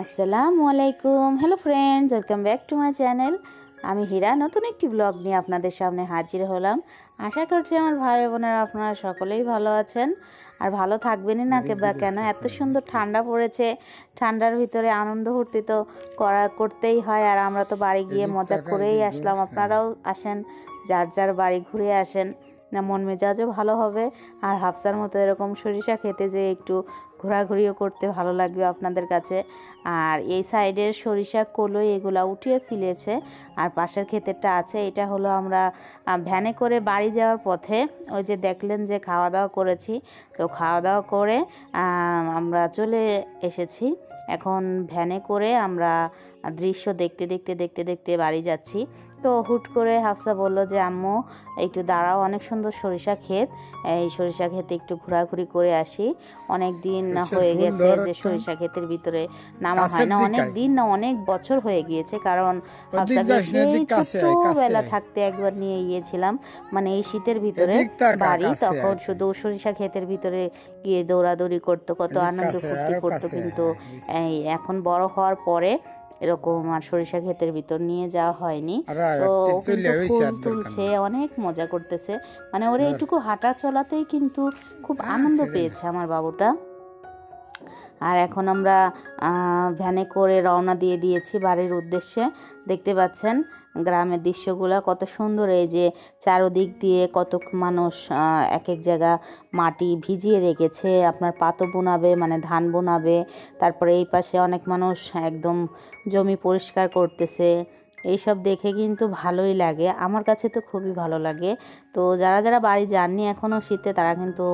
আসসালামু আলাইকুম। Hello friends welcome back to my channel আমি হীরা নতুন একটি ব্লগ নিয়ে আপনাদের সামনে হাজির হলাম। আশা করছি আমার ভাই বোনেরা আপনারা সকলেই ভালো আছেন। আর ভালো থাকবেনই না কে বা কেন? এত সুন্দর ঠান্ডা পড়েছে। ঠান্ডার ভিতরে আনন্দ ফুর্তি তো করা করতেই হয়। আর আমরা তো বাড়ি গিয়ে মজা করেই আসলাম। আপনারাও আসেন যার যার বাড়ি ঘুরে আসেন। না, মন মেজাজও ভালো হবে। আর হাফসার মতো এরকম সরিষা খেতে যে একটু ঘোরাঘুরিও করতে ভালো লাগবে আপনাদের কাছে। আর এই সাইডের সরিষা কলই এগুলা উঠিয়ে ফেলেছে। আর পাশের ক্ষেতেরটা আছে, এটা হলো আমরা ভ্যানে করে বাড়ি যাওয়ার পথে ওই যে দেখলেন যে খাওয়া দাওয়া করেছি। তো খাওয়া দাওয়া করে আমরা চলে এসেছি। এখন ভ্যানে করে আমরা দৃশ্য দেখতে দেখতে দেখতে দেখতে বাড়ি যাচ্ছি। তো হুট করে হাফসা বলল যে আম্মু একটু দাঁড়াও অনেক সুন্দর সরিষা ক্ষেত। এই সরিষা ক্ষেতে একটু ঘোরাঘুরি করে আসি। অনেক দিন আচ্ছা, হয়ে গেছে যে সরিষা ক্ষেতের ভিতরে নামা হয় না। অনেক দিন না অনেক বছর হয়ে গিয়েছে। কারণ হাফসাকে যাস সেই ছোট্টবেলা থাকতে একবার নিয়ে গিয়েছিলাম। মানে এই শীতের ভিতরে বাড়ি তখন শুধু সরিষা ক্ষেতের ভিতরে গিয়ে দৌড়াদৌড়ি করতো কত আনন্দ ফুর্তি করতো। কিন্তু এই এখন বড় হওয়ার পরে এরকম আর সরিষা ক্ষেতের ভিতর নিয়ে যাওয়া হয়নি। তো কিন্তু ফুল তুলছে অনেক মজা করতেছে। মানে ওরা এইটুকু হাঁটা চলাতেই কিন্তু খুব আনন্দ পেয়েছে আমার বাবুটা। আর এখন আমরা ভ্যানে করে রওনা দিয়ে দিয়েছি বাড়ির উদ্দেশ্যে। দেখতে পাচ্ছেন গ্রামের দৃশ্যগুলো কত সুন্দর, এই যে চারোদিক দিয়ে কত মানুষ এক এক জায়গা মাটি ভিজিয়ে রেখেছে, আপনার পাতো বোনাবে মানে ধান বোনাবে, তারপরে এই পাশে অনেক মানুষ একদম জমি পরিষ্কার করতেছে। এইসব দেখে কিন্তু ভালোই লাগে। আমার কাছে তো খুবই ভালো লাগে। তো যারা যারা বাড়ি যাননি এখনও শীতে, তারা কিন্তু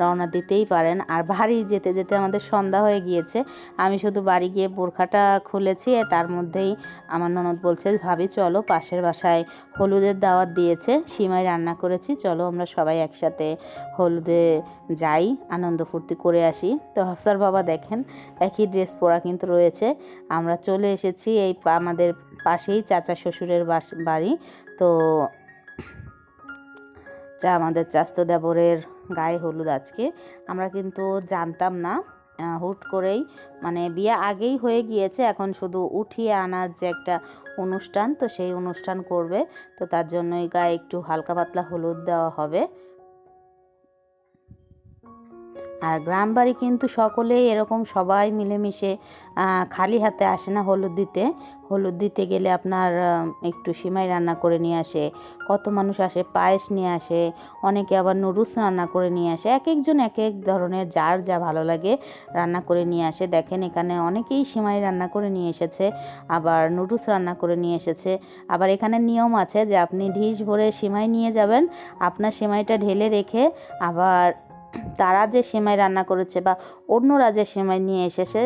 রওনা দিতেই পারেন। আর বাড়ি যেতে যেতে আমাদের সন্ধ্যা হয়ে গিয়েছে। আমি শুধু বাড়ি গিয়ে বোরখাটা খুলেছি, তার মধ্যেই আমার ননদ বলছে, ভাবি, চলো পাশের বাসায় হলুদের দাওয়াত দিয়েছে, সিমাই রান্না করেছি, চলো আমরা সবাই একসাথে হলুদে যাই, আনন্দ ফুর্তি করে আসি। তো হাফসার বাবা দেখেন, একই ড্রেস পরা কিন্তু রয়েছে। আমরা চলে এসেছি এই আমাদের পাশেই চাচা শ্বশুরের বাড়ি। তো যা আমাদের চাস্তো দেবরের গায়ে হলুদ আজকে। আমরা কিন্তু জানতাম না হুট করেই। মানে বিয়ে আগেই হয়ে গিয়েছে, এখন শুধু উঠিয়ে আনার যে একটা অনুষ্ঠান, তো সেই অনুষ্ঠান করবে। তো তার জন্যই গায়ে একটু হালকা পাতলা হলুদ দেওয়া হবে। আর গ্রাম বাড়ি কিন্তু সকলেই এরকম সবাই মিলেমিশে খালি হাতে আসে না হলুদ দিতে। হলুদ দিতে গেলে আপনার একটু সিমাই রান্না করে নিয়ে আসে, কত মানুষ আসে, পায়েস নিয়ে আসে, অনেকে আবার নুডলস রান্না করে নিয়ে আসে। এক একজন এক এক ধরনের যার যা ভালো লাগে রান্না করে নিয়ে আসে। দেখেন এখানে অনেকেই সিমাই রান্না করে নিয়ে এসেছে, আবার নুডলস রান্না করে নিয়ে এসেছে। আবার এখানে নিয়ম আছে যে আপনি ঢিস ভরে সিমাই নিয়ে যাবেন, আপনার সিমাইটা ঢেলে রেখে আবার তারা যে সেমাই রান্না করেছে বা অন্যরা যে সেমাই নিয়ে এসেছে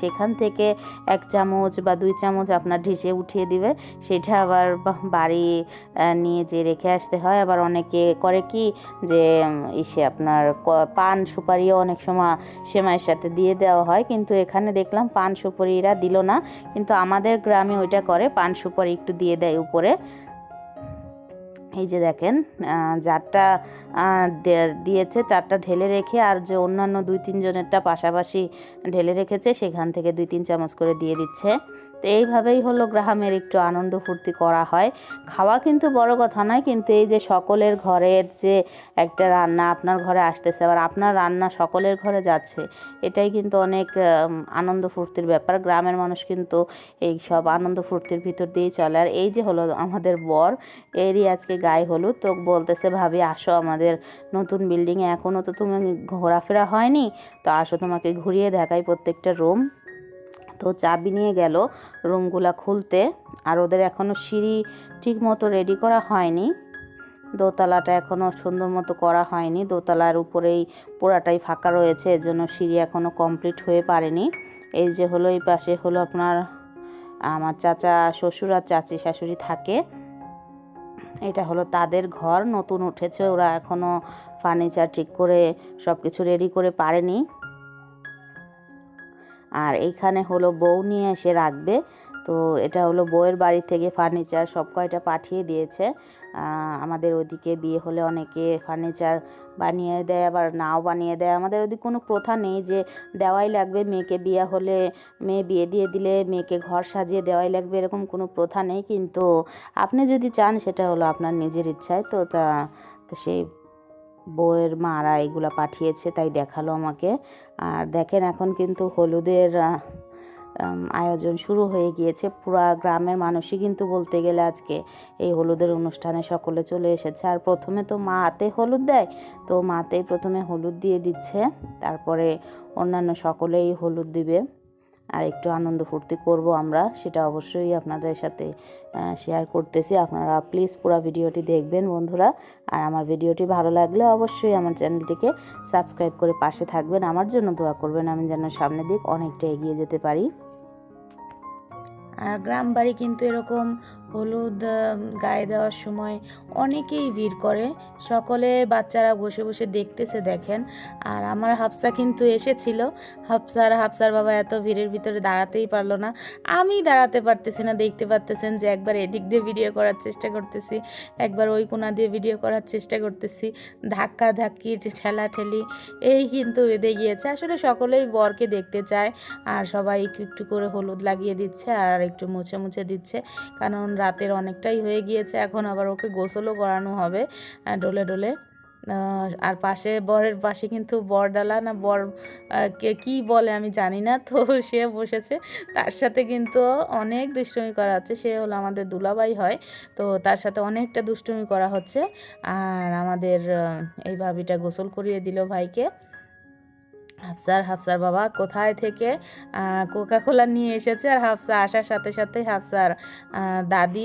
সেখান থেকে এক চামচ বা দুই চামচ আপনার ঢিসে উঠিয়ে দিবে। সেটা আবার বাড়ি নিয়ে যে রেখে আসতে হয়। আবার অনেকে করে কি যে ইসে আপনার পান সুপারিও অনেক সময় সেমাইয়ের সাথে দিয়ে দেওয়া হয়। কিন্তু এখানে দেখলাম পান সুপারিরা দিল না। কিন্তু আমাদের গ্রামে ওইটা করে, পান সুপারি একটু দিয়ে দেয় উপরে। এই যে দেখেন দে- দিয়েছে তারটা ঢেলে রেখে আর যে অন্যান্য দুই তিনজনেরটা পাশাপাশি ঢেলে রেখেছে, সেখান থেকে দুই তিন চামচ করে দিয়ে দিচ্ছে। তো এইভাবেই হলো গ্রামের একটু আনন্দ ফুর্তি করা হয়। খাওয়া কিন্তু বড় কথা নয়, কিন্তু এই যে সকলের ঘরের যে একটা রান্না, আপনার ঘরে আসতেছে, আবার আপনার রান্না সকলের ঘরে যাচ্ছে, এটাই কিন্তু অনেক আনন্দ ফুর্তির ব্যাপার। গ্রামের মানুষ কিন্তু এই সব আনন্দ ফুর্তির ভিতর দিয়েই চলে। আর এই যে হলো আমাদের বর, এরই আজকে গায়ে হলুদ, তো বলতেছে, ভাবি, আসো আমাদের নতুন বিল্ডিংয়ে এখনও তো তুমি ঘোরাফেরা হয়নি, তো আসো তোমাকে ঘুরিয়ে দেখাই প্রত্যেকটা রুম। তো চাবি নিয়ে গেল রুমগুলা খুলতে আর ওদের এখনও সিঁড়ি ঠিক মতো রেডি করা হয়নি। দোতলাটা এখনও সুন্দর মতো করা হয়নি। দোতলার উপরেই পুরাটাই ফাঁকা রয়েছে, এজন্য সিঁড়ি এখনও কমপ্লিট হয়ে পারেনি। এই যে হলো, এই পাশে হলো আপনার, আমার চাচা, শ্বশুর আর চাচি শাশুড়ি থাকে। এটা হলো তাদের ঘর, নতুন উঠেছে, ওরা এখনও ফার্নিচার ঠিক করে সব কিছু রেডি করে পারেনি। আর এইখানে হলো বউ নিয়ে এসে রাখবে। তো এটা হলো বউয়ের বাড়ি থেকে ফার্নিচার সব কয়টা পাঠিয়ে দিয়েছে। আমাদের ওদিকে বিয়ে হলে অনেকে ফার্নিচার বানিয়ে দেয়, আবার নাও বানিয়ে দেয়। আমাদের ওদিকে কোনো প্রথা নেই যে দেওয়াই লাগবে, মেয়েকে বিয়ে হলে মেয়ে বিয়ে দিয়ে দিলে মেয়েকে ঘর সাজিয়ে দেওয়াই লাগবে, এরকম কোনো প্রথা নেই। কিন্তু আপনি যদি চান, সেটা হলো আপনার নিজের ইচ্ছায়। তো তা, তো সেই বউয়ের মারা এগুলো পাঠিয়েছে, তাই দেখাল আমাকে। আর দেখেন এখন কিন্তু হলুদের আয়োজন শুরু হয়ে গিয়েছে। পুরা গ্রামের মানুষই কিন্তু বলতে গেলে আজকে এই হলুদের অনুষ্ঠানে সকলে চলে এসেছে। আর প্রথমে তো মাতে হলুদ দেয়, তো মাতেই প্রথমে হলুদ দিয়ে দিচ্ছে, তারপরে অন্যান্য সকলেই হলুদ দিবে। আর একটু আনন্দ ফুর্তি করব আমরা, সেটা অবশ্যই আপনাদের সাথে শেয়ার করতেছি। আপনারা প্লিজ পুরো ভিডিওটি দেখবেন বন্ধুরা। আর আমার ভিডিওটি ভালো লাগলে অবশ্যই আমার চ্যানেলটিকে সাবস্ক্রাইব করে পাশে থাকবেন। আমার জন্য দোয়া করবেন আমি যেন সামনের দিক অনেকটা এগিয়ে যেতে পারি। আর গ্রাম বাড়ি কিন্তু এরকম হলুদ গায়ে দেওয়ার সময় অনেকেই ভিড় করে। সকলে বাচ্চারা বসে বসে দেখতেছে, দেখেন। আর আমার হাফসা কিন্তু এসেছিল। হাফসার হাফসার বাবা এত ভিড়ের ভিতরে দাঁড়াতেই পারল না। আমি দাঁড়াতে পারতেছি না, দেখতে পারতেছেন যে একবার এদিক দিয়ে ভিডিও করার চেষ্টা করতেছি, একবার ওই কোনা দিয়ে ভিডিও করার চেষ্টা করতেছি। ধাক্কা ধাক্কি ঠেলা ঠেলি এই কিন্তু বেঁধে গিয়েছে। আসলে সকলেই বরকে দেখতে চায়, আর সবাই একটু একটু করে হলুদ লাগিয়ে দিচ্ছে আর একটু মুছে মুছে দিচ্ছে। কারণ রাতের অনেকটাই হয়ে গিয়েছে, এখন আবার ওকে গোসলও করানো হবে ডোলে ডোলে। আর পাশে বরের পাশে কিন্তু বরডালা না, বর কে, কী বলে আমি জানি না, তো সে বসেছে। তার সাথে কিন্তু অনেক দুষ্টুমি করা হচ্ছে, সে হলো আমাদের দুলাবাই হয়, তো তার সাথে অনেকটা দুষ্টুমি করা হচ্ছে। আর আমাদের এই ভাবিটা গোসল করিয়ে দিল ভাইকে। হাফসার হাফসার বাবা কোথায় থেকে কোকা কোলা নিয়ে এসেছে আর হাফসা আসার সাথে সাথে হাফসার দাদি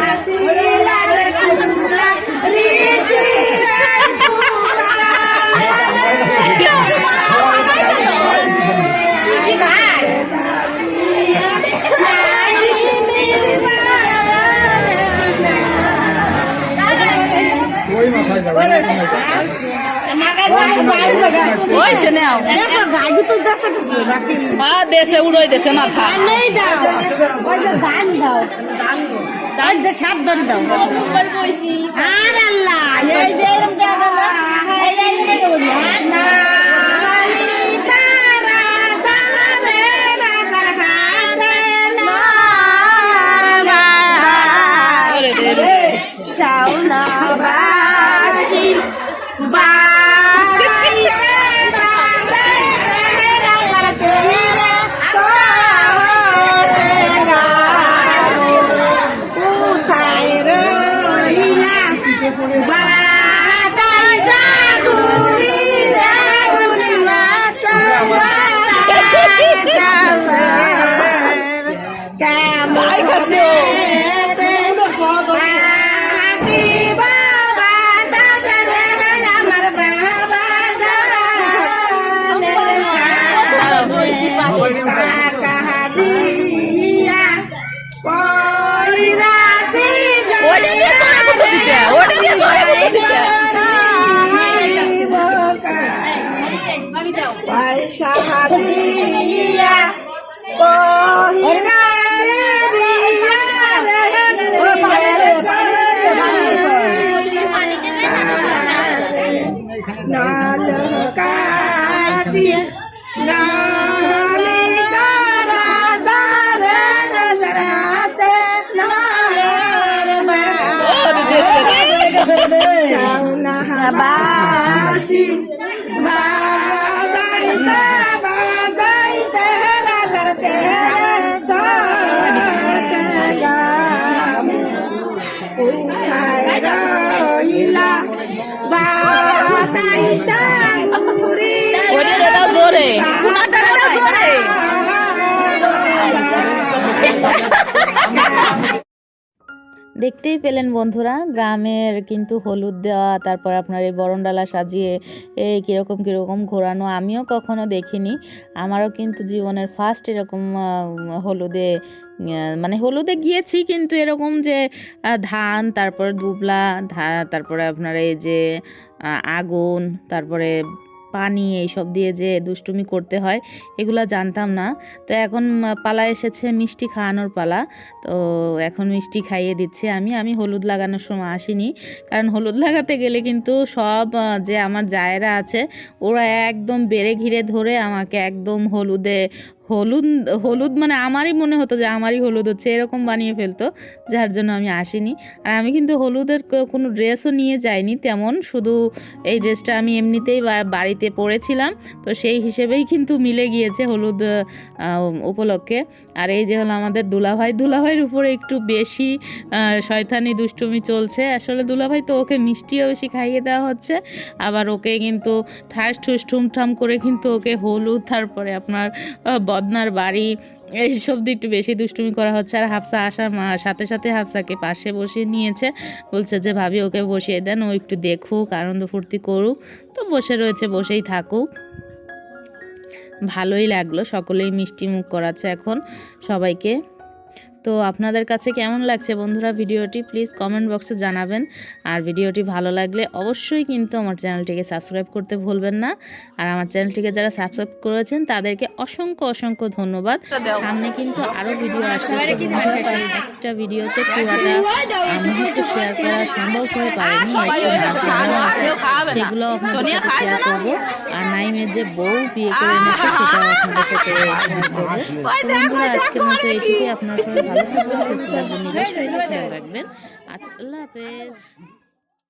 ওই সে নেও হ্যাঁ দেশে উড়োই দেশে মাথা। সাবধান দাও। আর আল্লাহ এই যে এরকম ওটা দিয়ে তোরা কুতো দিতে। পয়সা দিয়া কইরাছি বাসি বাজাইতে বাজাইতে রাজার রইলা বাজাইতে জোরে। দেখতেই পেলেন বন্ধুরা, গ্রামের কিন্তু হলুদ দেওয়া, তারপর আপনার এই বরণডালা সাজিয়ে, এই কীরকম কীরকম ঘোরানো আমিও কখনো দেখিনি। আমারও কিন্তু জীবনের ফার্স্ট এরকম হলুদে মানে হলুদে গিয়েছি কিন্তু এরকম যে ধান, তারপর দুবলা তারপরে আপনার এই যে আগুন, তারপরে পানি এইসব দিয়ে যে দুষ্টুমি করতে হয়, এগুলা জানতাম না। তো এখন পালা এসেছে মিষ্টি খাওয়ানোর পালা। তো এখন মিষ্টি খাইয়ে দিচ্ছে আমি। আমি হলুদ লাগানোর সময় আসিনি। কারণ হলুদ লাগাতে গেলে কিন্তু সব যে আমার জায়েরা আছে, ওরা একদম বেড়ে ঘিরে ধরে আমাকে একদম হলুদে হলুদ হলুদ মানে আমারই মনে হতো যে আমারই হলুদ হচ্ছে, এরকম বানিয়ে ফেলতো, যার জন্য আমি আসিনি। আর আমি কিন্তু হলুদের কোনো ড্রেসও নিয়ে যাইনি তেমন, শুধু এই ড্রেসটা আমি এমনিতেই বাড়িতে পরেছিলাম, তো সেই হিসেবেই কিন্তু মিলে গিয়েছে হলুদ উপলক্ষে। আর এই যে হলো আমাদের দুলাভাই, দুলাভাইয়ের উপরে একটু বেশি শয়তানি দুষ্টুমি চলছে। আসলে দুলাভাই তো ওকে মিষ্টিও বেশি খাইয়ে দেওয়া হচ্ছে, আবার ওকে কিন্তু ঠাস ঠুস ঠুমঠাম করে কিন্তু ওকে হলুদ, তারপরে আপনার বদনার বাড়ি, এইসব দিয়ে একটু বেশি দুষ্টুমি করা হচ্ছে। আর হাফসা আসার মা- সাথে সাথে হাফসাকে পাশে বসিয়ে নিয়েছে। বলছে যে, ভাবি, ওকে বসিয়ে দেন, ও একটু দেখুক, আনন্দ ফুর্তি করুক। তো বসে রয়েছে, বসেই থাকুক। ভালোই লাগল, সকলেই মিষ্টি মুখ করাচ্ছে এখন সবাইকে। তো আপনাদের কাছে কেমন লাগছে বন্ধুরা ভিডিওটি? প্লিজ কমেন্ট বক্সে জানাবেন। আর ভিডিওটি ভালো লাগলে অবশ্যই কিন্তু আমার চ্যানেলটিকে সাবস্ক্রাইব করতে ভুলবেন না। আর আমার চ্যানেলটিকে যারা সাবস্ক্রাইব করেছেন তাদেরকে অসংখ্য অসংখ্য ধন্যবাদ। সামনে কিন্তু আরও ভিডিও আসবে। একটা ভিডিওতে পুরোটা মুহূর্ত শেয়ার করা সম্ভব হয়ে পারেনি। সেগুলো আপনাদের শেয়ার করব। আর নাইমের যে বউ বিয়ে করে এনেছে সেটাও আপনাদের সাথে শেয়ার করব। বন্ধুরা আজকের মতো এইটুকুই আপনার সবাই ভালো থাকবেন সুস্থ থাকবেন নিজের শরীরে খেয়াল রাখবেন আচ্ছা, আল্লাহ হাফেজ।